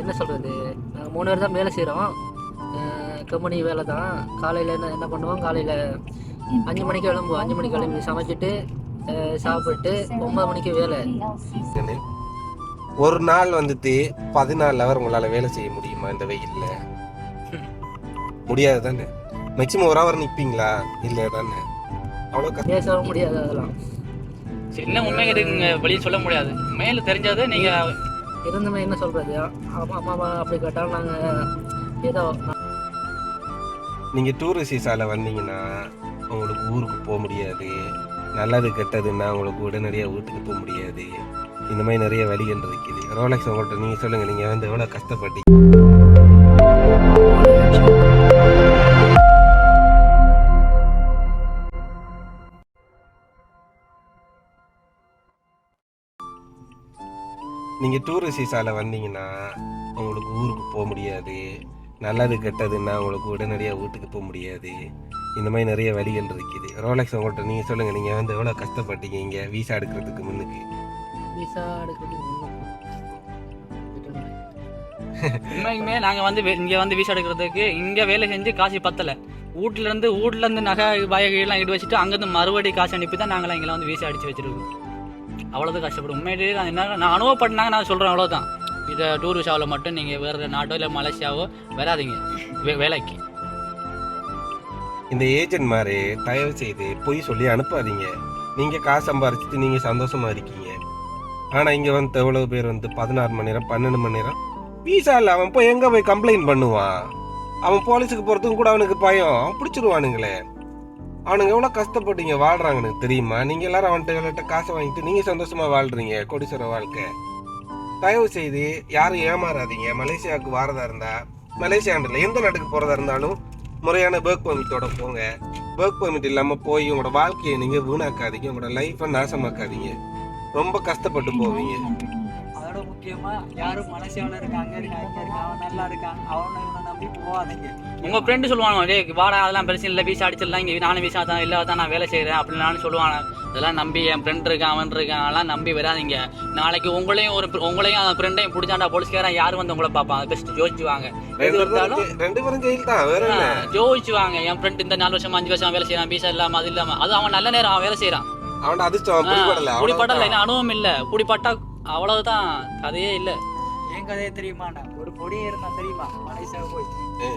என்ன சொல்கிறது நாங்கள் மூணு பேர் தான் வேலை செய்கிறோம் கம்பெனி வேலை தான் காலையில் என்ன என்ன பண்ணுவோம்? காலையில் அஞ்சு மணிக்கு கிளம்புவோம். அஞ்சு மணிக்கு கிளம்பி சமைச்சிட்டு சாப்பிட்டு ஒன்பது மணிக்கு வேலை. ஒரு நாள் வந்துட்டு பதினாலு ஹவர் உங்களால வேலை செய்ய முடியுமா இந்த வெயில்ல? முடியாது தானே? மேக்சிமம் ஒரு ஹவர் நிப்பீங்களா? இல்ல தானே? அவ்வளோ கஷ்டம். பேசவும் முடியாது அதெல்லாம். சின்ன உண்மை இருக்குங்க வெளியே சொல்ல முடியாது. மேல தெரிஞ்சது நீங்க இருந்துமே என்ன சொல்கிறது அம்மா அம்மா அப்படி கேட்டாலும் நாங்கள் ஏதோ நீங்கள் டூரிஸ்ட் சீசாவில் வந்தீங்கன்னா உங்களுக்கு ஊருக்கு போக முடியாது. நல்லது கெட்டதுன்னா உங்களுக்கு உடனடியாக வீட்டுக்கு போக முடியாது. இந்த மாதிரி நிறைய வழிகள் இருக்குது. ரோலக்ஸ் உங்கள்கிட்ட நீங்கள் சொல்லுங்கள் நீங்கள் வந்து எவ்வளோ கஷ்டப்பட்டீங்க? நீங்க டூரிஸ்ட் விசால வந்தீங்கன்னா உங்களுக்கு ஊருக்கு போக முடியாது. நல்லது கெட்டதுன்னா உங்களுக்கு உடனடியாக வீட்டுக்கு போக முடியாது. இந்த மாதிரி நிறைய வழிகள் இருக்குது. ரோலக்ஸ் உங்கள்கிட்ட நீங்க சொல்லுங்க. நீங்க வந்து எவ்வளோ கஷ்டப்பட்டீங்க இங்க விசா எடுக்கிறதுக்கு முன்னுக்கு? விசா உண்மைக்குமே நாங்க வந்து இங்க வந்து வீசா எடுக்கிறதுக்கு இங்க வேலை செஞ்சு காசு பத்தல. வீட்ல இருந்து நகை வயகையெல்லாம் இட்டு வச்சுட்டு அங்கிருந்து மறுபடி காசு அனுப்பி தான் நாங்களாம் இங்கெல்லாம் வந்து வீசா அடிச்சு வச்சிருக்கோம். அவ்வளோதான் கஷ்டப்படும். உண்மையிலேயே நான் என்ன நான் அனுபவப்பட்டாங்க நான் சொல்கிறேன் அவ்வளோதான் இதை டூர் விஷாவில் மட்டும் நீங்கள் வேறு நாட்டோ இல்லை மலேசியாவோ வராதீங்க. வே- வேலைக்கு. இந்த ஏஜென்ட் மாதிரி தயவு செய்து பொய் சொல்லி அனுப்பாதீங்க. நீங்கள் காசு சம்பாரிச்சிட்டு நீங்கள் சந்தோஷமா இருக்கீங்க. ஆனால் இங்கே வந்து எவ்வளோ பேர் வந்து பதினாறு மணி நேரம் பன்னெண்டு மணி நேரம்? வீசா இல்லை அவன் போய் எங்கே போய் கம்ப்ளைண்ட் பண்ணுவான்? அவன் போலீஸுக்கு போகிறதுக்கும் கூட அவனுக்கு பயம். அவன் பிடிச்சிருவானுங்களே. அவனுங்க எவ்வளவு கஷ்டப்பட்டீங்க? வாழ்கிறாங்கன்னு தெரியுமா? நீங்கள் எல்லாரும் அவன்கிட்ட இவன்கிட்ட காசை வாங்கிட்டு நீங்கள் சந்தோஷமாக வாழ்கிறீங்க கொடிசுற வாழ்க்கை. தயவு செய்து யாரும் ஏமாறாதீங்க. மலேசியாவுக்கு வாரதா இருந்தால் மலேசியாண்டில் எந்த நாட்டுக்கு போகிறதா இருந்தாலும் முறையான ஒர்க் பெர்மிட்டோட போங்க. ஒர்க் பெர்மிட் இல்லாமல் போய் உங்களோட வாழ்க்கையை நீங்கள் வீணாக்காதீங்க. உங்களோட லைஃபை நாசமாக்காதீங்க. ரொம்ப கஷ்டப்பட்டு போவீங்க. அதோட முக்கியமாக யாரும் மலேசியாவில் இருக்காங்க இருக்காங்க இருக்கான் நல்லா இருக்கான் அவனை இவனை நம்பி போகாதீங்க. உங்க ஃப்ரெண்டு சொல்லுவாங்க டேய் வாடா அதெல்லாம் பிரச்சனை இல்லை வீசா அடிச்சிடலாம் இங்கே நானும் வீசா தான் இல்லை தான் நான் வேலை செய்கிறேன் அப்படின்னு நானும் சொல்லுவாங்க இதெல்லாம் நம்பி என் ஃப்ரெண்ட் இருக்கான் அவன் இருக்கான் அதெல்லாம் நம்பி வராதீங்க. நாளைக்கு உங்களையும் ஒரு உங்களையும் அந்த ஃப்ரெண்டையும் பிடிச்சாண்டா போலீஸ்காரன் யார் வந்து உங்களை பார்ப்பாங்க பெஸ்ட் ஜோதிச்சு வாங்க ஜோதிச்சு வாங்க என் ஃப்ரெண்ட் இந்த நாலு வருஷம் அஞ்சு வருஷம் வேலை செய்யறான் வீசா இல்லாம அது இல்லாம. அது அவன் நல்ல நேரம் அவன் வேலை செய்யறான் அவன் அதிர்ஷ்டம் குடிப்படல என்ன அனுபவம் இல்ல. குடிப்பட்டா அவ்வளவுதான் கதையே இல்ல. என் கதையை தெரியுமாண்ணா? ஒரு பொடியே இருந்தான் தெரியுமா? மலேசியா போய்.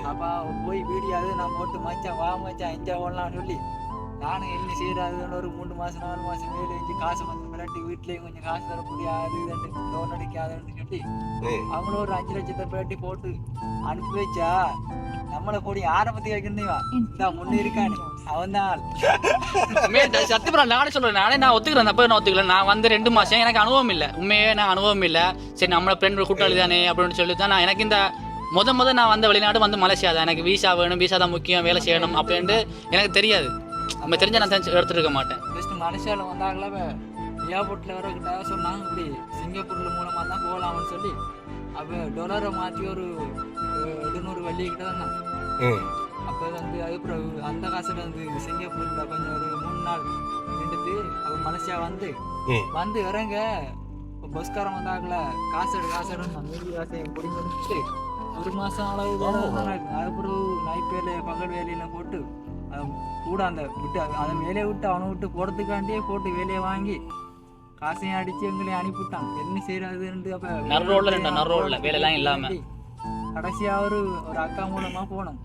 அப்ப போய் வீடியோ அது நான் போட்டு மச்சான் வா மச்சான் என்ஜாய் பண்ணலாம்னு சொல்லி. நானும் என்ன செய்யறாதுன்னு ஒரு மூணு மாசம் நாலு மாசம் வேலை செஞ்சு காசு வந்து மிரட்டி வீட்லயும் கொஞ்சம் காசு தர முடியாது லோன் அடிக்காதுன்னு சொல்லி. அவங்களும் ஒரு அஞ்சு லட்சத்தை பேட்டி போட்டு அனுப்பி வச்சா நம்மளை போடி ஆரம்பத்துக்கு வைக்கணும் இந்த முன்னே இருக்கானு. அவன் தான். சத்தியமா நானே சொல்றேன் நானே நான் ஒத்துக்கிறேன் தப்பு நான் ஒத்துக்கல. நான் வந்து ரெண்டு மாசம் எனக்கு அனுபவம் இல்ல. உண்மையே நான் அனுபவம் இல்ல. சரி நம்மள ஃப்ரெண்ட் கூட்டாளி தானே அப்படின்னு சொல்லி தான் நான் எனக்கு இந்த முத முத நான் வந்த வெளிநாடு வந்து மலேசியா தான். எனக்கு வீசா வேணும் வீசா தான் முக்கியம் வேலை செய்யணும் அப்படின்ட்டு எனக்கு தெரியாது. நம்ம தெரிஞ்ச நான் தெரிஞ்சு எடுத்துருக்க மாட்டேன். ஜஸ்ட் மலேசியாவில் வந்தாங்களே ஏர்போர்ட்டில் வரக்கிட்ட சொன்னாங்க இப்படி சிங்கப்பூரில் மூலமாக தான் போகலாம்னு சொல்லி. அப்போ டொலரை மாற்றி ஒரு எழுநூறு வெள்ளி கிட்ட தான். அப்போ வந்து அதுக்கப்புறம் அந்த காசுல வந்து சிங்கப்பூரில் கொஞ்சம் ஒரு மூணு நாள் நின்றுட்டு அப்போ மலேசியா வந்து. வந்து இறங்க இப்போ பஸ்காரன் வந்தாங்களே காசு எடு காசு எடுன்னு மீதி காசை பிடிங்க வந்துட்டு ஒரு மாதம் அளவு. அதுக்கப்புறம் நைட் வேலை பகல் வேலையெல்லாம் போட்டு கூட அந்த விட்டு அதை வேலையை விட்டு அவனை விட்டு போகிறதுக்காண்டியே போட்டு வேலையை வாங்கி காசையும் அடிச்சு எங்களையும் அனுப்பிவிட்டான். என்ன செய்யறதுன்ட்டு அப்ப ரெண்டு நடுரோட்ல வேலையெல்லாம் இல்லாம. கடைசியா ஒரு ஒரு அக்கா மூலமா போனோம்.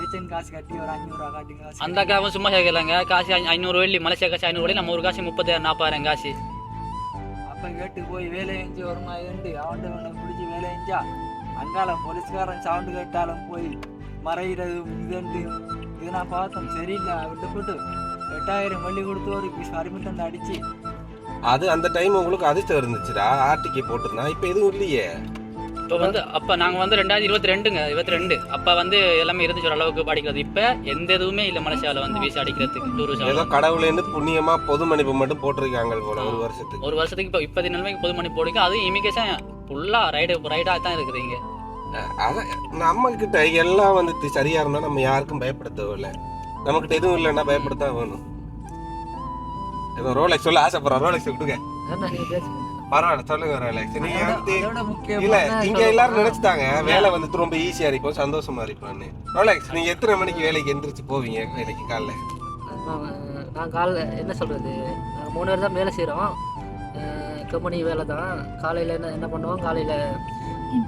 ஏஜென்ட் காசு கட்டி ஒரு அஞ்சூறு ரூபா காட்டி காசு அந்த அக்காவும் சும்மா கேட்கலாங்க. காசு ஐநூறு வெள்ளி மலேசியா காசு ஐநூறு வெள்ளி நம்ம ஒரு காசு முப்பத்தாயிரம் நாற்பதாயிரம் காசு. அப்ப கேட்டு போய் வேலை செஞ்சு ஒரு மாதிரி அவன்கிட்ட பிடிச்சி வேலை செஞ்சா அங்கால போலீஸ்காரன் சவுண்டு கேட்டாலும் போய் மறைகிறது இதுன்ட்டு இது நான் பார்த்தோம். சரியில்லை விட்டு போட்டு எட்டாயிரம் வெள்ளி கொடுத்து ஒரு வந்து அடிச்சு. அது அந்த டைம் உங்களுக்கு அதிர்ஷ்டம் இருந்துச்சுடா ஆர்டிகே போட்டிருந்தான் இப்ப எதுவும் இல்லையே. இப்போ வந்து அப்போ நாங்கள் வந்து ரெண்டாயிரத்தி இருபத்தி ரெண்டுங்க இருபத்தி ரெண்டு. அப்போ வந்து எல்லாமே இருந்துச்சு ஓரளவுக்கு படிக்கிறது. இப்போ எந்த இதுவுமே இல்லை மலேசியாவில் வந்து வீசா அடிக்கிறதுக்கு டூர் ஏதோ விசா கடவுளேன்னு புண்ணியமா பொது மன்னிப்பு மட்டும் போட்டிருக்காங்க போல ஒரு வருஷத்துக்கு. ஒரு வருஷத்துக்கு இப்போ இப்போதைய நிலைமைக்கு பொது மணி போடுங்க அதுவும் இமிகேஷன் ஃபுல்லாக ரைடு ரைடாக தான் இருக்குது இங்கே அதான் நம்ம கிட்ட எல்லாம் வந்து சரியா இருந்தா நம்ம யாருக்கும் பயப்பட தேவையில்ல நம்மகிட்ட எதுவும் இல்லைன்னா பயப்படத்தான் வேணும் ஏதோ ரோலெக்ஸ் சொல்ல ஆசைப்படுறோம் ரோலெக்ஸ் கொடுங்க பரவாயில்ல சொல்லுங்க ரிலாக்ஸ் நீங்க வந்து இல்ல இங்க எல்லாரும் நினைச்சிட்டாங்க. வேலை வந்துட்டு ரொம்ப ஈஸியா இருக்கும் சந்தோஷமா இருப்பான்னு ரோலெக்ஸ் நீங்க எத்தனை மணிக்கு வேலைக்கு எந்திரிச்சு போவீங்க வேலைக்கு காலைல? நான் காலைல என்ன சொல்கிறது மூணு பேர் தான் வேலை செய்கிறோம் கம்பெனி வேலை தான் காலையில் என்ன என்ன பண்ணுவோம்? காலையில்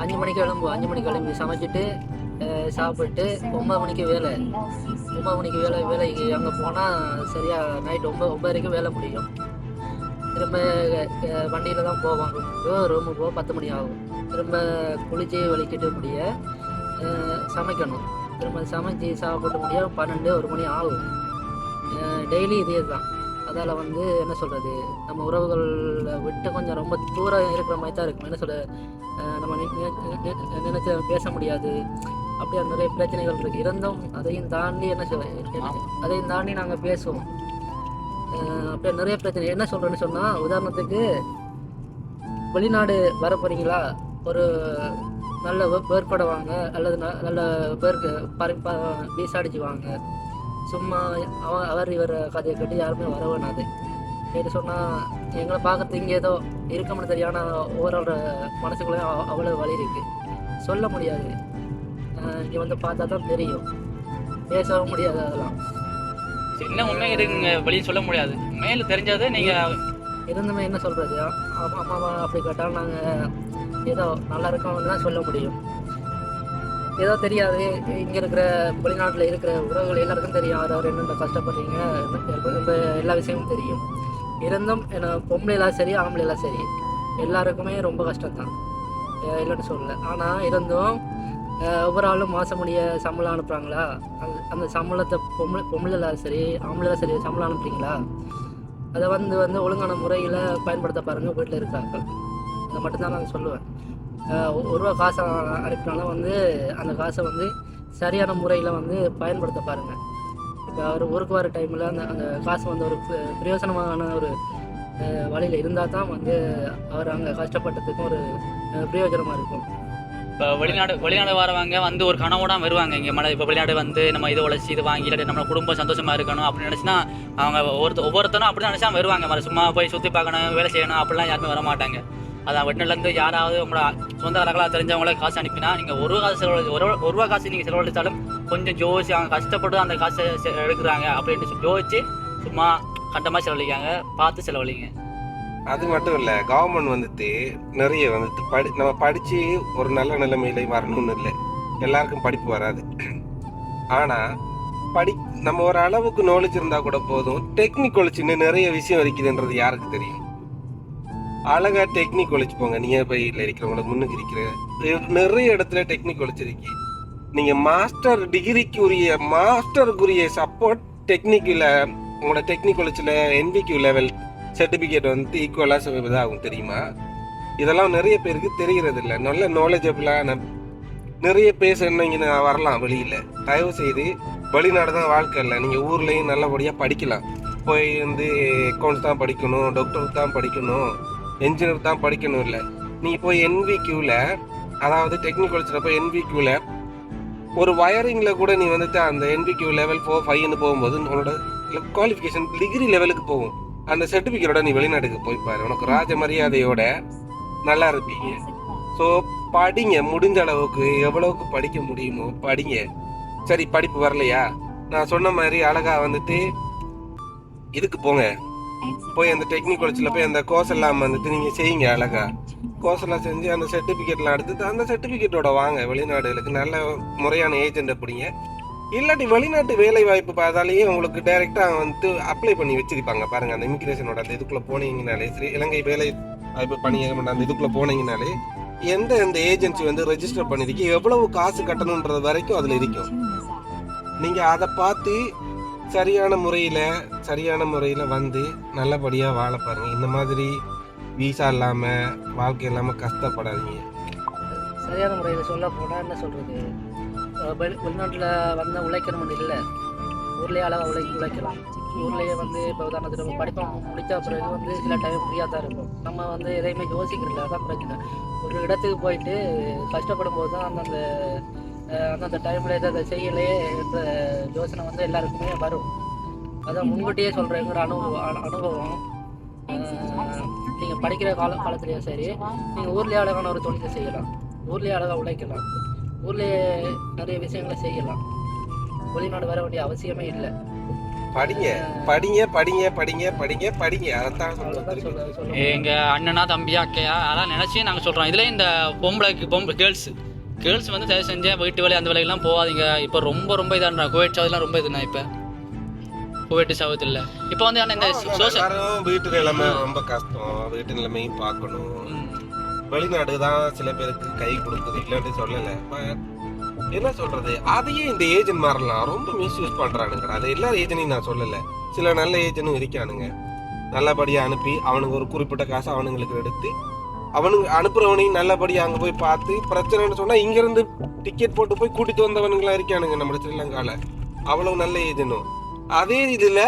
அஞ்சு மணிக்கு கிளம்புவோம் அஞ்சு மணிக்கு கிளம்பி சமைச்சிட்டு சாப்பிட்டு ஒன்பது மணிக்கு வேலை. ஒன்பது மணிக்கு வேலை வேலைக்கு அங்கே போனால் சரியாக நைட் ஒம்பது ஒம்பது வரைக்கும் வேலை முடியும். திரும்ப வண்டியில் தான் போவோம் ரூமுக்கு ரூமுக்கு போக பத்து மணி ஆகும். திரும்ப குளிச்சு வலிக்கிட்டு முடிய சமைக்கணும். திரும்ப சமைச்சு சாப்பிட்டு முடிய பன்னெண்டு ஒரு மணி ஆகும். டெய்லி இதே தான் அதால் வந்து என்ன சொல்கிறது நம்ம உறவுகள் விட்டு கொஞ்சம் ரொம்ப தூரம் இருக்கிற மாதிரி தான் இருக்கும். என்ன சொல்ல நம்ம நி- நினைச்ச பேச முடியாது. அப்படியே நிறைய பிரச்சனைகள் இருக்குது இருந்தும் அதையும் தாண்டி என்ன சொல்ல அதையும் தாண்டி நாங்கள் பேசுவோம். அப்படியே நிறைய பிரச்சனை. என்ன சொல்கிறேன்னு சொன்னால் உதாரணத்துக்கு வெளிநாடு வர போகிறீங்களா ஒரு நல்ல பேர்பட வாங்க அல்லது ந- நல்ல பேருக்கு பரி பீசா அடிச்சு வாங்க. சும்மா அவன் அவர் இவர் கதையை கட்டி யாருமே வர வேணாது. கேட்டு சொன்னால் எங்களை பார்க்கறது இங்கே ஏதோ இருக்கணும்னு தெரியும் ஆனால் ஒவ்வொருவரோட மனசுக்குள்ளேயும் அவ- அவ்வளோ வலி இருக்கு. சொல்ல முடியாது. இங்கே வந்து பார்த்தா தான் தெரியும். பேசவும் முடியாது அதெல்லாம். என்ன உண்மை இருக்குங்க வெளியே சொல்ல முடியாது. மேல தெரிஞ்சது நீங்க இருந்துமே என்ன சொல்கிறது அம்மா அம்மாவா அப்படி கேட்டால் நாங்கள் ஏதோ நல்லா இருக்கோம்னு தான் சொல்ல முடியும். ஏதோ தெரியாது. இங்கே இருக்கிற வெளிநாட்டில் இருக்கிற உறவுகள் எல்லாருக்கும் தெரியும் அவர் அவர் என்னென்ன கஷ்டப்படுறீங்க? ரொம்ப எல்லா விஷயமும் தெரியும். இருந்தும் என்ன பொம்பளைலாம் சரி ஆம்பளைலாம் சரி. எல்லாருக்குமே ரொம்ப கஷ்டம் தான் இல்லைன்னு சொல்லலை. ஆனால் இருந்தும் ஒவ்வொரு ஆளும் மாதம் முடிய சம்பளம் அனுப்புகிறாங்களா அந்த அந்த சம்பளத்தை பொம்பளை பொம்பளைலாம் சரி ஆம்பளைலாம் சரி சம்பளம் அனுப்புறீங்களா? அதை வந்து வந்து ஒழுங்கான முறையில் பயன்படுத்த பாருங்கள் வீட்டில் இருக்காங்க. அதை மட்டும்தான் நான் சொல்லுவேன். ஒரு ரூபா காசை அனுப்பினாலும் வந்து அந்த காசை வந்து சரியான முறையில் வந்து பயன்படுத்த பாருங்கள் இப்போ அவர் ஊருக்கு வர டைமில் அந்த அந்த காசு வந்து ஒரு பிரயோசனமான பிரயோஜனமான ஒரு வழியில் இருந்தால் தான் வந்து அவர் அங்கே கஷ்டப்பட்டதுக்கும் ஒரு பிரயோஜனமாக இருக்கும். இப்போ வெளிநாடு வெளிநாடு வரவங்க வந்து ஒரு கனவோட வருவாங்க. இங்கே மழை இப்போ வெளிநாடு வந்து நம்ம இதை உழைச்சி இது வாங்கி இல்லாட்டி நம்ம குடும்பம் சந்தோஷமாக இருக்கணும் அப்படின்னு நினச்சினா அவங்க ஒவ்வொருத்த ஒவ்வொருத்தரும் அப்படி நினச்சா வருவாங்க. சும்மா போய் சுற்றி பார்க்கணும் வேலை செய்யணும் அப்படிலாம் யாருமே வர மாட்டாங்க அதான் வெட்டிலேருந்து யாராவது உங்களோட சொந்தக்காரர்களாக தெரிஞ்சவங்களே காசு அனுப்பினா நீங்கள் ஒரு காசு செலவழி ஒரு ஒரு ரூபா காசு நீங்கள் செலவழித்தாலும் கொஞ்சம் ஜோதிச்சு அவங்க கஷ்டப்பட்டு அந்த காசை எடுக்கிறாங்க அப்படின்ட்டு ஜோதிச்சு சும்மா கட்டமாக செலவழிக்காங்க பார்த்து செலவழிங்க. அது மட்டும் இல்லை கவர்மெண்ட் வந்துட்டு நிறைய வந்துட்டு படி நம்ம படித்து ஒரு நல்ல நிலைமையில வரணும்னு இல்லை. எல்லாருக்கும் படிப்பு வராது. ஆனால் படி நம்ம ஒரு அளவுக்கு நாலேஜ் இருந்தால் கூட போதும். டெக்னிக் ஒழிச்சுன்னு நிறைய விஷயம் இருக்குதுன்றது யாருக்கு தெரியும்? அழகா டெக்னிக் ஒழிச்சு போங்க. நீங்க போய் இல்லை இருக்கிறவங்களுக்கு முன்னுக்கு இருக்கிற நிறைய இடத்துல டெக்னிக் ஒழிச்சிருக்கு. நீங்க மாஸ்டர் டிகிரிக்கு உரிய மாஸ்டருக்குரிய சப்போர்ட் டெக்னிக்கில் உங்களோட டெக்னிக் ஒழிச்சில் என்பிக்யூ லெவல் சர்டிஃபிகேட் வந்து ஈக்குவலாக இதாகும் தெரியுமா? இதெல்லாம் நிறைய பேருக்கு தெரிகிறது இல்லை நல்ல நாலேஜபிளான நிறைய பேசுனீங்க வரலாம் வெளியில். தயவு செய்து வெளிநாடு தான் வாழ்க்கை இல்லை. நீங்கள் ஊர்லேயும் நல்லபடியாக படிக்கலாம். போய் வந்து அக்கௌண்ட்ஸ் தான் படிக்கணும் டாக்டர் தான் படிக்கணும். என்ஜினியர் தான் படிக்கணும் இல்லை. நீங்கள் போய் என்விக்யூவில் அதாவது டெக்னிக்கல் போய் என்விக்யூவில் ஒரு வயரிங்கில் கூட நீ வந்துட்டு அந்த என்விக்யூ லெவல் ஃபோர் ஃபைவ்னு போகும்போது உன்னோட குவாலிஃபிகேஷன் டிகிரி லெவலுக்கு போகும். அந்த சர்டிஃபிகேட்டோட நீ வெளிநாட்டுக்கு போய் பாரு. உனக்கு ராஜ மரியாதையோட நல்லா இருப்பீங்க. ஸோ படிங்க. முடிஞ்ச அளவுக்கு எவ்வளவுக்கு படிக்க முடியுமோ படிங்க. சரி படிப்பு வரலையா? நான் சொன்ன மாதிரி அழகாக வந்துட்டு இதுக்கு போங்க. போய் அந்த டெக்னிக் காலேஜில் போய் அந்த கோர்ஸ் எல்லாம் வந்துட்டு நீங்கள் செய்யுங்க அழகா. கோர்ஸ் எல்லாம் செஞ்சு அந்த சர்டிஃபிகேட்லாம் எடுத்து அந்த சர்டிஃபிகேட்டோட வாங்க. வெளிநாடுகளுக்கு நல்ல முறையான ஏஜென்ட்டை பிடிங்க. இல்லாட்டி வெளிநாட்டு வேலை வாய்ப்பு பார்த்தாலேயே உங்களுக்கு டைரெக்டாக வந்துட்டு அப்ளை பண்ணி வச்சிருப்பாங்க. பாருங்கள் அந்த இமிக்ரேஷனோட அந்த இதுக்குள்ளே போனீங்கனாலே சரி இலங்கை வேலை வாய்ப்பு பணியகம் அந்த இதுக்குள்ளே போனீங்கனாலே எந்த எந்த ஏஜென்சி வந்து ரெஜிஸ்டர் பண்ணிருக்கு எவ்வளவு காசு கட்டணுன்றது வரைக்கும் அதில் இருக்கும். நீங்கள் அதை பார்த்து சரியான முறையில் சரியான முறையில் வந்து நல்லபடியாக வாழ பாருங்க. இந்த மாதிரி வீசா இல்லாமல் வாழ்க்கை இல்லாமல் கஷ்டப்படாதீங்க. சரியான முறையில் சொல்ல போனால் என்ன சொல்கிறது வெளிநாட்டில் வந்து உழைக்கணும்னு இல்லை. ஊர்லேயே அளவாக உழை உழைக்கலாம். ஊர்லேயே வந்து இப்போ உதாரணத்துக்கு நம்ம படிப்போம் முடித்த பிறகு வந்து சில டைம் ஃப்ரீயாக தான் இருக்கும். நம்ம வந்து எதையுமே யோசிக்கிறதில்ல அதான் பிரச்சனை. ஒரு இடத்துக்கு போயிட்டு கஷ்டப்படும் போது தான் அந்தந்த அந்தந்த டைமில் இதை அதை செய்யலையே என்ற யோசனை வந்து எல்லாருக்குமே வரும். அதான் முன்கூட்டியே அனுபவம் அனு- அனுபவம். அஹ், நீங்கள் படிக்கிற கால காலத்துலேயும் சரி நீங்கள் ஊர்லேயே அழகான ஒரு தொழிலை செய்யலாம். ஊர்லேயே அழகாக உழைக்கலாம். ஊர்லேயே நிறைய விஷயங்களை செய்யலாம். வெளிநாடு வர வேண்டிய அவசியமே இல்லை. படிங்க படிங்க படிங்க படிங்க படிங்க படிங்க. அதைத்தான் அவ்வளோதான் சொல்றது சொல்ல சொல்ல எங்க அண்ணனா தம்பியா அக்கையா அதெல்லாம் நினைச்சு நாங்க சொல்றோம். இதுல இந்த பொம்பளைக்கு பொம்பளை கேர்ள்ஸ் கேர்ள்ஸ் வந்து தயவு செஞ்சு வீட்டு வேலை அந்த வேலையெல்லாம் போகாதீங்க. இப்போ ரொம்ப ரொம்ப இதான்றா. குவைட் சவுதிலாம் ரொம்ப இதுண்ணா இப்போ? குவைட் சவுத் இல்லை இப்போ வந்து இந்த சோசியல் வீட்டு நிலைமை ரொம்ப கஷ்டம். வீட்டு நிலைமையும் பார்க்கணும். வெளிநாடு தான் சில பேருக்கு கை கொடுக்குது. இல்லாட்டி சொல்லல. என்ன சொல்றது? அதையே இந்த ஏஜென்ட் மாறலாம். ரொம்ப மிஸ்யூஸ் பண்றானுங்க அது எல்லா ஏஜென்டையும் நான் சொல்லல. சில நல்ல ஏஜென்ட்டும் இருக்கானுங்க. நல்லபடியா அனுப்பி அவனுக்கு ஒரு குறிப்பிட்ட காசு அவனுங்களுக்கு எடுத்து அவனுங்க அனுப்புறவனையும் நல்லபடியாக அங்கே போய் பார்த்து பிரச்சனைன்னு சொன்னால் இங்கேருந்து டிக்கெட் போட்டு போய் கூட்டிகிட்டு வந்தவனுங்களா இருக்கானுங்க நம்ம ஸ்ரீலங்காவில் அவ்வளவு நல்ல இதுன்னு. அதே இதில்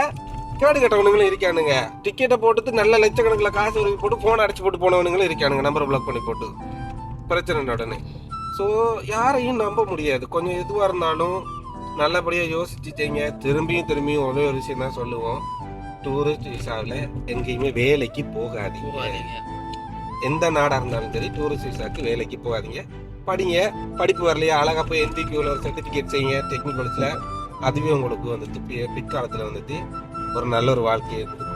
கேடு கட்டவனுங்களும் இருக்கானுங்க. டிக்கெட்டை போட்டு நல்ல லட்சக்கணக்கில் காசு உருவி போட்டு ஃபோன் அடிச்சு போட்டு போனவனுங்களும் இருக்கானுங்க. நம்பர் பிளாக் பண்ணி போட்டு. பிரச்சனை உடனே. ஸோ யாரையும் நம்ப முடியாது. கொஞ்சம் எதுவாக இருந்தாலும் நல்லபடியாக யோசிச்சுட்டீங்க. திரும்பியும் திரும்பியும் ஒரே ஒரு விஷயம் தான் சொல்லுவோம் டூரிஸ்ட் விசாவில் எங்கேயுமே வேலைக்கு போகாதீங்க. எந்த நாடாக இருந்தாலும் சரி டூரிஸ்ட் விசாக்கு வேலைக்கு போகாதீங்க. படிங்க. படிப்பு வரலையா? அழகாக போய் என்டிக்யூவில் ஒரு சர்டிஃபிகேட் செய்யுங்க. டெக்னிக் காலேஜில் அதுவே உங்களுக்கு வந்துட்டு பிற்காலத்தில் வந்துட்டு ஒரு நல்ல ஒரு வாழ்க்கையை கொடுக்கும்.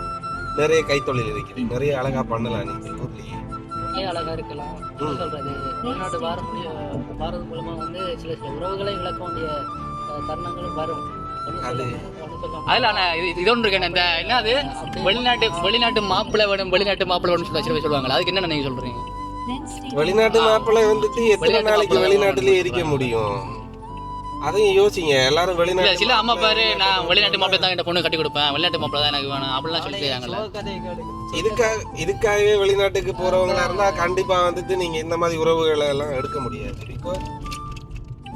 நிறைய கைத்தொழில் இருக்குது. நிறைய அழகா பண்ணலாம் நீங்க ஊர்லயே. அழகா இருக்கலாம். சொல்றது? முடிய வாரது மூலமா வந்து சில சில உறவுகளை இழக்க வேண்டிய தருணங்களும் வரும். அது- அதில் அண்ணா இது இது ஒன்று இருக்கு. இந்த என்னது? வெளிநாட்டு வெளிநாட்டு மாப்பிள்ளை வேணும் வெளிநாட்டு மாப்பிள்ளை வேணும்னு சொல்லி சொல்லுவாங்க அதுக்கு என்ன நீங்க சொல்றீங்க? வெளிநாட்டு மாப்பிள்ளை வந்துட்டு எத்தனை நாளைக்கு வெளிநாட்டுலயே இருக்க முடியும்? அதையும் யோசிங்க. எல்லாரும் வெளிநாட்டு சில அம்மா பாரு நான் வெளிநாட்டு மாப்பிள்ளை தான் இந்த பொண்ணு கட்டி கொடுப்பேன். வெளிநாட்டு மாப்பிள்ளை தான் எனக்கு வேணும். அப்படிலாம் சொல்லி கேளுங்க இதுக்காக இதுக்காகவே வெளிநாட்டுக்கு போறவங்களா இருந்தா கண்டிப்பா வந்துட்டு நீங்க இந்த மாதிரி உறவுகளை எல்லாம் எடுக்க முடியாது.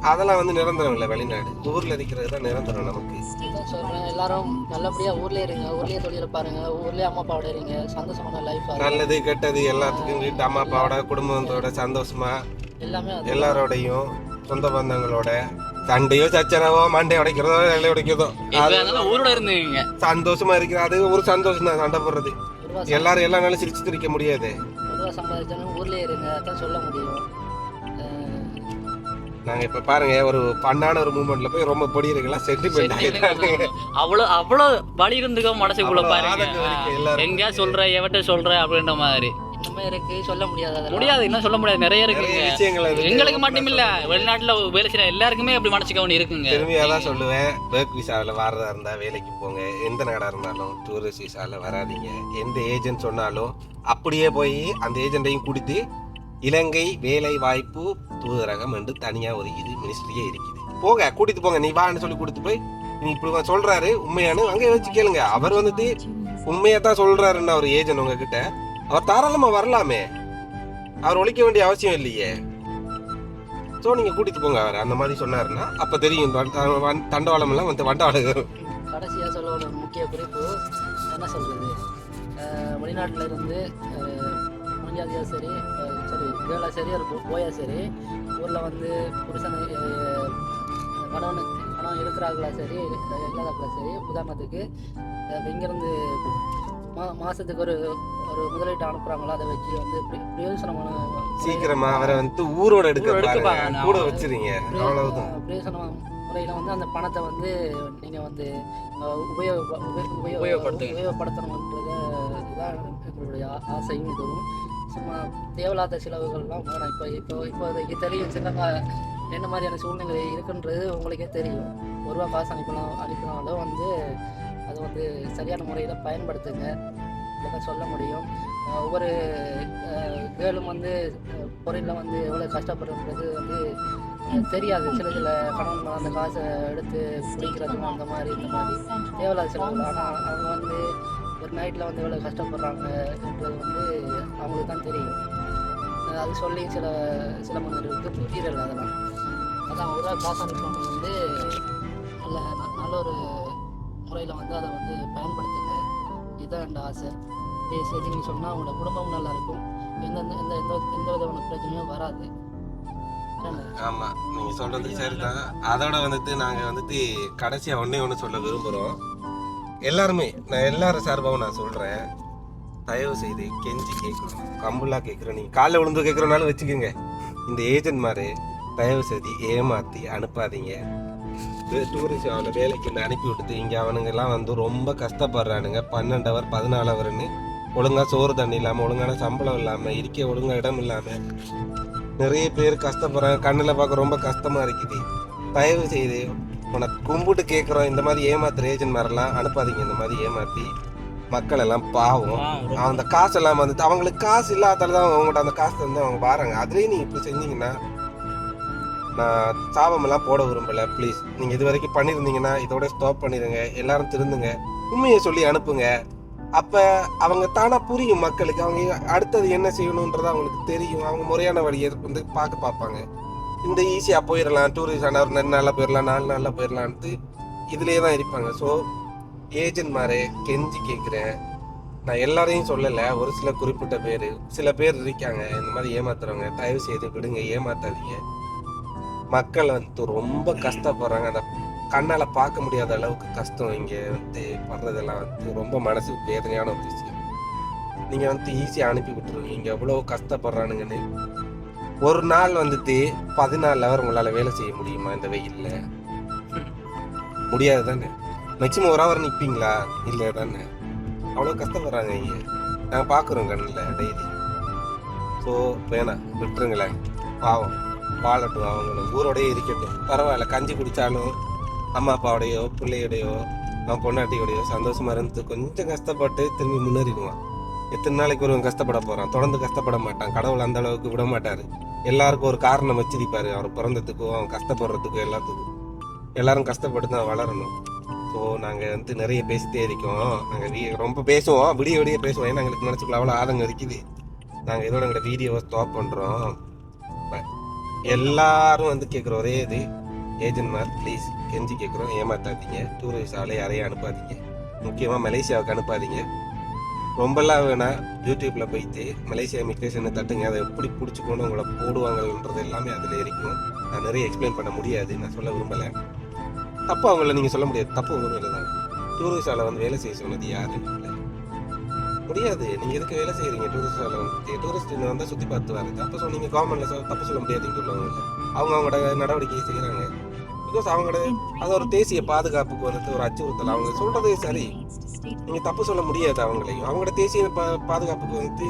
அதெல்லாம் வந்து நிரந்தரம் இல்லை வெளிநாடு. ஊர்ல இருக்கிறது தான் நிரந்தரம் நமக்கு. சொல்றேன் எல்லாரும் நல்லபடியா ஊர்லயே இருங்க ஊர்லயே தொழில பாருங்க ஊர்லயே அம்மா அப்பாவோட இருங்க சந்தோஷமான லைஃப் நல்லது கெட்டது எல்லாத்துக்கும் வீட்டு அம்மா அப்பாவோட குடும்பத்தோட சந்தோஷமா எல்லாமே எல்லாரோடையும் சொந்த பந்தங்களோட சண்டையோ சச்சரவோ மண்டை உடைக்கிறதோ வெள்ளை உடைக்கிறதோ ஊரோட இருந்தீங்க சந்தோஷமா இருக்கிற அது ஒரு சந்தோஷம் தான் சண்டை போடுறது. எல்லாரும் எல்லா நாளும் சிரிச்சு திரிக்க முடியாது. சம்பாதிச்சாலும் ஊர்லயே இருங்க அதான் சொல்ல முடியும். நாங்க இப்ப பாருங்க ஒரு பண்ணான ஒரு மூமெண்ட்ல போய் ரொம்ப பொடி இருக்கலாம் சென்டிமெண்ட் ஆயிட்டாங்க அவ்வளவு அவ்வளவு வழி இருந்துக்கோ மனசுக்குள்ள பாருங்க. எங்க சொல்ற எவட்ட சொல்ற அப்படின்ற மாதிரி. இன்னுமே இருக்கு சொல்ல முடியாது முடியாது என்ன சொல்ல முடியாது. நிறைய இருக்கு. எங்களுக்கு மட்டும் இல்ல வெளிநாட்டுல வேலை செய்யற எல்லாருக்குமே அப்படி மனசு கவனி இருக்குங்க. திரும்பி அதான் சொல்லுவேன். ஒர்க் விசாவில் வர்றதா இருந்தா வேலைக்கு போங்க. எந்த நாடா இருந்தாலும் டூரிஸ்ட் விசாவில் வராதீங்க. எந்த ஏஜென்ட் சொன்னாலும் அப்படியே போய் அந்த ஏஜென்ட்டையும் கொடுத்து இலங்கை வேலை வாய்ப்பு தூதரகம் என்று தனியா ஒரு இது மினிஸ்ட்ரியே இருக்குது. போங்க கூட்டிட்டு போங்க நீ வான்னு சொல்லி கொடுத்து போய் நீ இப்படி சொல்றாரு உண்மையானு அங்கே வச்சு கேளுங்க. அவர் வந்துட்டு உண்மையை தான் சொல்றாருன்னு அவர் ஏஜென்ட் உங்ககிட்ட. அவர் தாராளமா வரலாமே. அவர் ஒழிக்க வேண்டிய அவசியம் இல்லையே. ஸோ நீங்க கூட்டிட்டு போங்க அவர். அந்த மாதிரி சொன்னாருன்னா அப்ப தெரியும். தண்ட- தண்டவாளம் எல்லாம் வந்து வண்டவாளம் கடைசியாக சொல்ல ஒரு முக்கிய குறிப்பு என்ன சொல்றது? வெளிநாட்டில் இருந்து முஞ்சாதியா சரி சரி கேர்ளா சரி இருக்கும் போயா சரி ஊர்ல வந்து புருஷன் அஹ், கணவன் கணவன் இருக்கிறாங்களா சரி அஹ், இல்லாதாங்களா சரி உதாரணத்துக்கு இங்கிருந்து மா மாசத்துக்கு ஒரு ஒரு முதலீட்டு அனுப்புறாங்களா அதை வச்சு வந்து பிரயோஜனமான சீக்கிரமா அவரை வந்து ஊரோட எடுக்க. கூட வச்சிருங்க அவ்வளவுதான் முறையில் வந்து அந்த பணத்தை வந்து நீங்கள் வந்து உபயோக உப- உபயோக உபயோகப்படுத்துங்க. உபயோகப்படுத்தணுன்றத தான் எங்களுடைய ஆசையும் இதுவும் சும்மா தேவையில்லாத செலவுகள்லாம் வேணாம் இப்போ இப்போ இப்போதைக்கு தெரியும். சின்னங்க என்ன மாதிரியான சூழ்நிலை இருக்குன்றது உங்களுக்கே தெரியும். ஒரு ரூபா காசு அனுப்பணும் அனுப்பினாலும் வந்து அது வந்து சரியான முறையில் பயன்படுத்துங்க. இதெல்லாம் சொல்ல முடியும். ஒவ்வொரு கேர்ளும் வந்து பொருளில் வந்து எவ்வளோ கஷ்டப்படுறது வந்து தெரியாது. சில சில கணவன் அந்த காசை எடுத்து குடிக்கிறதும் அந்த மாதிரி இந்த மாதிரி. தேவையில்லாத செலவுகள். ஆனால் அவங்க வந்து ஒரு நைட்டில் வந்து எவ்வளோ கஷ்டப்படுறாங்கன்றது வந்து அவங்களுக்கு தான் தெரியும். அது சொல்லி சில சில வந்து புரியல அதெல்லாம். அதான் ஒரு ரூபா காசு அனுப்பணும் வந்து நல்ல நல்ல ஒரு முறையில் வந்து அதை வந்து பயன்படுத்துங்க. இதுதான் என் ஆசை. பேசி எதுன்னு சொன்னால் அவங்களோட குடும்பமும் நல்லா இருக்கும். எந்த எந்த எந்த எந்த விதமான பிரச்சனையும் வராது. ஆமாம் ஆமா நீங்க சொல்றது சரிதான். அதோட வந்துட்டு நாங்க வந்துட்டு கடைசியா ஒன்னே ஒன்று சொல்ல விரும்புறோம். எல்லாருமே நான் எல்லாரும் சார்பாகவும் நான் சொல்கிறேன் தயவு செய்து கெஞ்சி கேட்கணும் கம்புலாக கேட்குறோம் நீங்கள் காலைல விழுந்து கேட்குறனாலும் வச்சுக்கோங்க. இந்த ஏஜென்ட் மாதிரி தயவு செய்து ஏமாற்றி அனுப்பாதீங்க. டூரிஸ்ட் அவனை வேலைக்கு இந்த அனுப்பி விட்டுட்டு இங்கே அவனுங்கெல்லாம் வந்து ரொம்ப கஷ்டப்படுறானுங்க. பன்னெண்டு அவர் பதினாலு அவர்னு ஒழுங்காக சோறு தண்ணி இல்லாமல் ஒழுங்கான சம்பளம் இல்லாமல் இருக்க ஒழுங்காக இடம் இல்லாமல் நிறைய பேர் கஷ்டப்படுறாங்க. கண்ணில் பார்க்க ரொம்ப கஷ்டமாக இருக்குது. தயவு செய்து உனக்கு கும்பிட்டு கேட்குறோம் இந்த மாதிரி ஏமாத்துற ஏஜென்ட் மாதிரிலாம் அனுப்பாதீங்க இந்த மாதிரி ஏமாற்றி மக்கள் எல்லாம் பாவம் அந்த காசு எல்லாம் வந்துட்டு அவங்களுக்கு காசு இல்லாதால தான் அவங்கள்ட்ட அந்த காசு வந்து அவங்க பாருங்க அதுலேயும் நீங்க இப்படி செஞ்சீங்கன்னா நான் சாபம் எல்லாம் போட விரும்பல. ப்ளீஸ் நீங்க இது வரைக்கும் பண்ணியிருந்தீங்கன்னா இதோட ஸ்டாப் பண்ணிடுங்க எல்லாரும் திருந்துங்க. உண்மையை சொல்லி அனுப்புங்க. அப்ப அவங்க தானா புரியும் மக்களுக்கு. அவங்க அடுத்தது என்ன செய்யணுன்றது அவங்களுக்கு தெரியும். அவங்க முறையான வழியை வந்து பார்க்க பார்ப்பாங்க. இந்த ஈஸியாக போயிடலாம் டூரிஸ்ட் ஆனால் ஒரு ரெண்டு நாளில் போயிடலாம் நாலு நாளில் போயிடலான்ட்டு இதுலேயே தான் இருப்பாங்க. ஸோ ஏஜென்ட் மாதிரி கெஞ்சி கேட்குறேன் நான் எல்லாரையும் சொல்லலை ஒரு சில குறிப்பிட்ட பேர். சில பேர் இருக்காங்க இந்த மாதிரி ஏமாத்துறவங்க. தயவு செய்து விடுங்க ஏமாத்தாதீங்க. மக்கள் வந்து ரொம்ப கஷ்டப்படுறாங்க. அந்த கண்ணால் பார்க்க முடியாத அளவுக்கு கஷ்டம் இங்கே வந்து படுறதெல்லாம் வந்து ரொம்ப மனசுக்கு வேதனையான ஒரு விஷயம். நீங்கள் வந்து ஈஸியாக அனுப்பி விட்டுருவீங்க இங்கே எவ்வளோ கஷ்டப்படுறானுங்கன்னு. ஒரு நாள் வந்துட்டு பதினாலு ஹவர் உங்களால் வேலை செய்ய முடியுமா? இந்த வெயிலில். முடியாது தானே. மேக்ஸிமம் ஒரு ஹவர் நிற்பீங்களா இல்லை தானே. அவ்வளோ கஷ்டப்படுறாங்க இங்கே. நாங்கள் பார்க்குறோம் கண்ணில் டெய்லி ஸோ வேணாம். விட்டுருங்களேன். பாவம். வாழட்டும். அவங்கள ஊரோடயே இருக்கட்டும். பரவாயில்ல. கஞ்சி குடித்தாலும் அம்மா அப்பாவோடையோ பிள்ளையோடையோ அவன் பொண்டாட்டியோடையோ சந்தோஷமாக இருந்து கொஞ்சம் கஷ்டப்பட்டு திரும்பி முன்னேறிடுவான். எத்தனை நாளைக்கு ஒருவன் கஷ்டப்பட போகிறான் தொடர்ந்து கஷ்டப்பட மாட்டான். கடவுள் அந்த அளவுக்கு விட மாட்டார். எல்லாருக்கும் ஒரு காரணம் வச்சிருப்பார். அவர் பிறந்ததுக்கும் அவன் கஷ்டப்படுறதுக்கும் எல்லாத்துக்கும். எல்லாரும் கஷ்டப்பட்டு தான் வளரணும். ஸோ நாங்கள் வந்து நிறைய பேசிட்டே இருக்கோம். நாங்கள் ரொம்ப பேசுவோம். விடிய விடிய பேசுவோம். ஏன்னா எங்களுக்கு மனசுக்குள்ள அவ்வளோ ஆதங்கம் இருக்குது. நாங்கள் இதோட எங்களோட வீடியோவை ஸ்டாப் பண்ணுறோம் எல்லாரும் வந்து கேட்குற ஒரே இது ஏஜென்ட் ப்ளீஸ் கெஞ்சி கேட்குறோம் ஏமாத்தாதீங்க. டூரிஸ்ட் ஆளே யாரையும் அனுப்பாதீங்க. முக்கியமாக மலேசியாவுக்கு அனுப்பாதீங்க. ரொம்பலாம் வேணால் யூடியூப்பில் போயிட்டு மலேசியா இமிக்ரேஷனை தட்டுங்க அதை எப்படி பிடிச்சிக்கணும் உங்களை போடுவாங்கன்றது எல்லாமே அதில் இருக்கும். நான் நிறைய எக்ஸ்பிளைன் பண்ண முடியாது நான் சொல்ல விரும்பலை. தப்பு அவங்கள நீங்கள் சொல்ல முடியாது தப்பு உங்க மேலே தான். டூரிஸ்ட் வந்து வேலை செய்ய சொன்னது யாரு? இல்லை முடியாது. நீங்கள் எதுக்கு வேலை செய்கிறீங்க டூரிஸ்ட் வந்து? டூரிஸ்ட் வந்தால் சுற்றி பார்த்து வருது அப்போ சொன்னீங்க கவர்மெண்ட்டில் தப்பு சொல்ல முடியாது இங்கே உள்ளவங்க அவங்க அவங்களோட நடவடிக்கையை செய்கிறாங்க பிகாஸ் அவங்களோட அது ஒரு தேசிய பாதுகாப்புக்கு வந்து ஒரு அச்சுறுத்தல். அவங்க சொல்கிறது சரி. நீங்கள் தப்பு சொல்ல முடியாது அவங்களையும். அவங்களோட தேசிய பா பாதுகாப்புக்கு வந்து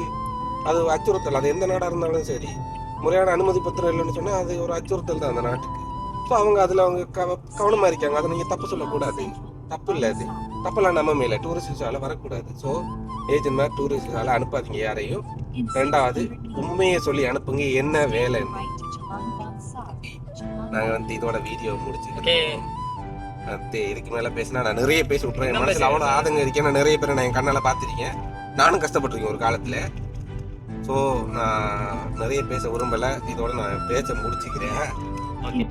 அது அச்சுறுத்தல். அது எந்த நாடாக இருந்தாலும் சரி. முறையான அனுமதி பத்திரம் இல்லைன்னு சொன்னால் அது ஒரு அச்சுறுத்தல் தான் அந்த நாட்டுக்கு. ஸோ அவங்க அதில் அவங்க கவ கவனமாக இருக்காங்க. அதை நீங்கள் தப்பு சொல்லக்கூடாது. தப்பு இல்லை அது. தப்பெல்லாம் நம்ம மேலே டூரிஸ்ட் விசாவில் வரக்கூடாது. ஸோ ஏஜென்ட் மாதிரி டூரிஸ்ட் விசாவில் அனுப்பாதீங்க யாரையும். ரெண்டாவது உண்மையை சொல்லி அனுப்புங்க. என்ன வேலைன்னு. நாங்கள் வந்து இதோட வீடியோ Okay. இதுக்கு மேல பேசினா நான் நிறைய பேசி விட்டுறேன் என் மனசுல அவ்வளோ ஆதங்கம் இருக்கேன் நான் நிறைய பேரை நான் என் கண்ணால பார்த்துருக்கேன். நானும் கஷ்டப்பட்டிருக்கேன் ஒரு காலத்துல. ஸோ நான் நிறைய பேச விரும்பல. இதோட நான் பேச முடிச்சுக்கிறேன்.